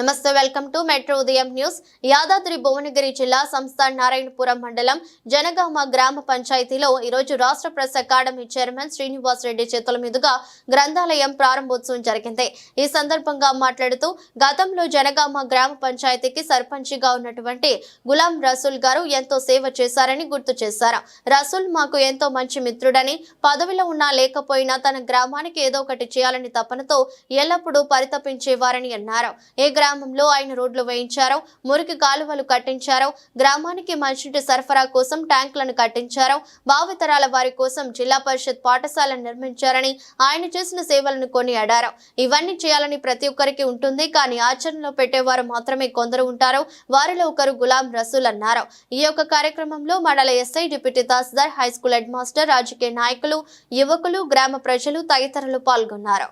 నమస్తే welcome to metro Udayam news. Yadadri Bhuvanagiri జిల్లా సంస్థ నారాయణపురం మండలం జనగామ గ్రామ పంచాయతీలో ఈరోజు రాష్ట్ర press academy chairman Srinivas Reddy చేతుల మీదుగా గ్రంథాలయం ప్రారంభోత్సవం జరిగింది. ఈ సందర్భంగా మాట్లాడుతూ గతంలో జనగామ గ్రామ పంచాయతీకి సర్పంచిగా ఉన్నటువంటి గులాం రసూల్ గారు ఎంతో సేవ చేశారని గుర్తు చేశారు. రసూల్ మాకు ఎంతో మంచి మిత్రుడని పదవిలో ఉన్నా లేకపోయినా తన గ్రామానికి ఏదో ఒకటి చేయాలని తపనతో ఎల్లప్పుడూ పరితపించేవారని అన్నారు. ఏ గ్రామంలో ఆయన రోడ్లు వేయించారు మురికి కాలువలు కట్టించారు గ్రామానికి మంచినీటి సరఫరా కోసం ట్యాంకులను కట్టించారు భావితరాల వారి కోసం జిల్లా పరిషత్ పాఠశాలను నిర్మించారని ఆయన చేసిన సేవలను కొనియాడారు. ఇవన్నీ చేయాలని ప్రతి ఒక్కరికి ఉంటుంది కానీ ఆచరణలో పెట్టేవారు మాత్రమే కొందరు ఉంటారు వారిలో ఒకరు గులాం రసూల్ అన్నారు. ఈ యొక్క కార్యక్రమంలో మండల SI deputy tahsildar high school head master రాజకీయ నాయకులు యువకులు గ్రామ ప్రజలు తదితరులు పాల్గొన్నారు.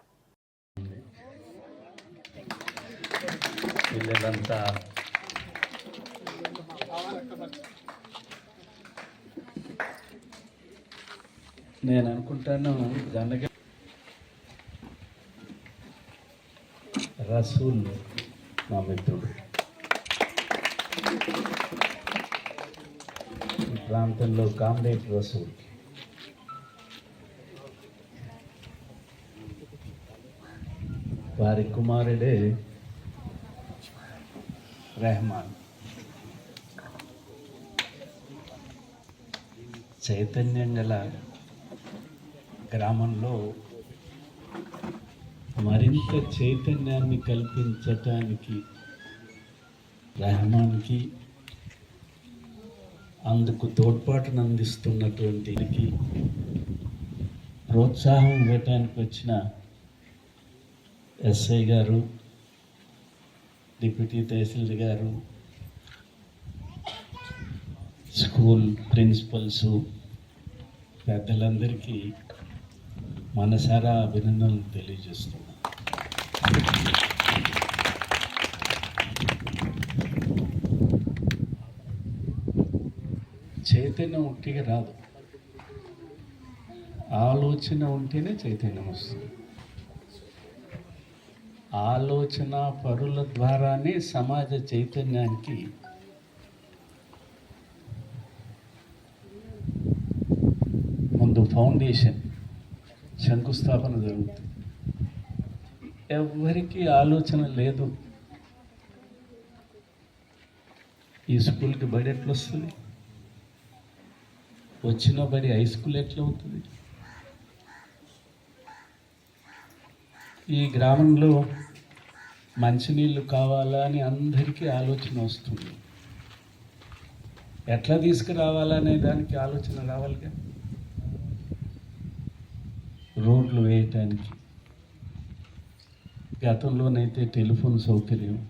పిల్లలంతా నేను అనుకుంటాను జనగ రసూల్ మా మిత్రుడు. ఈ ప్రాంతంలో కామ్రేడ్ రసూల్. వారి కుమారుడే రెహమాన్ చైతన్య నెల గ్రామంలో మరింత చైతన్యాన్ని కల్పించటానికి రెహమాన్కి అందుకు తోడ్పాటును అందిస్తున్నటువంటి ప్రోత్సాహం ఇవ్వటానికి వచ్చిన ఎస్ఐ గారు డిప్యూటీ తహసీల్దార్ గారు స్కూల్ ప్రిన్సిపల్స్ పెద్దలందరికీ మనసారా అభినందనలు తెలియజేస్తున్నాను. చైతన్యం ఉట్టిగా రాదు. ఆలోచన ఉంటేనే చైతన్యం వస్తుంది. ఆలోచన పరుల ద్వారానే సమాజ చైతన్యానికి ముందు ఫౌండేషన్ శంకుస్థాపన జరుగుతుంది. ఎవరికి ఆలోచన లేదు. ఈ స్కూల్కి బడి ఎట్లా వస్తుంది వచ్చిన బడి హై స్కూల్ ఎట్లా అవుతుంది ఈ గ్రామంలో మంచినీళ్ళు కావాలా అని అందరికీ ఆలోచన వస్తుంది. ఎట్లా తీసుకురావాలనే దానికి ఆలోచన రావాలిగా? రోడ్లు వేయటానికి. గతంలోనైతే టెలిఫోన్ సౌకర్యం.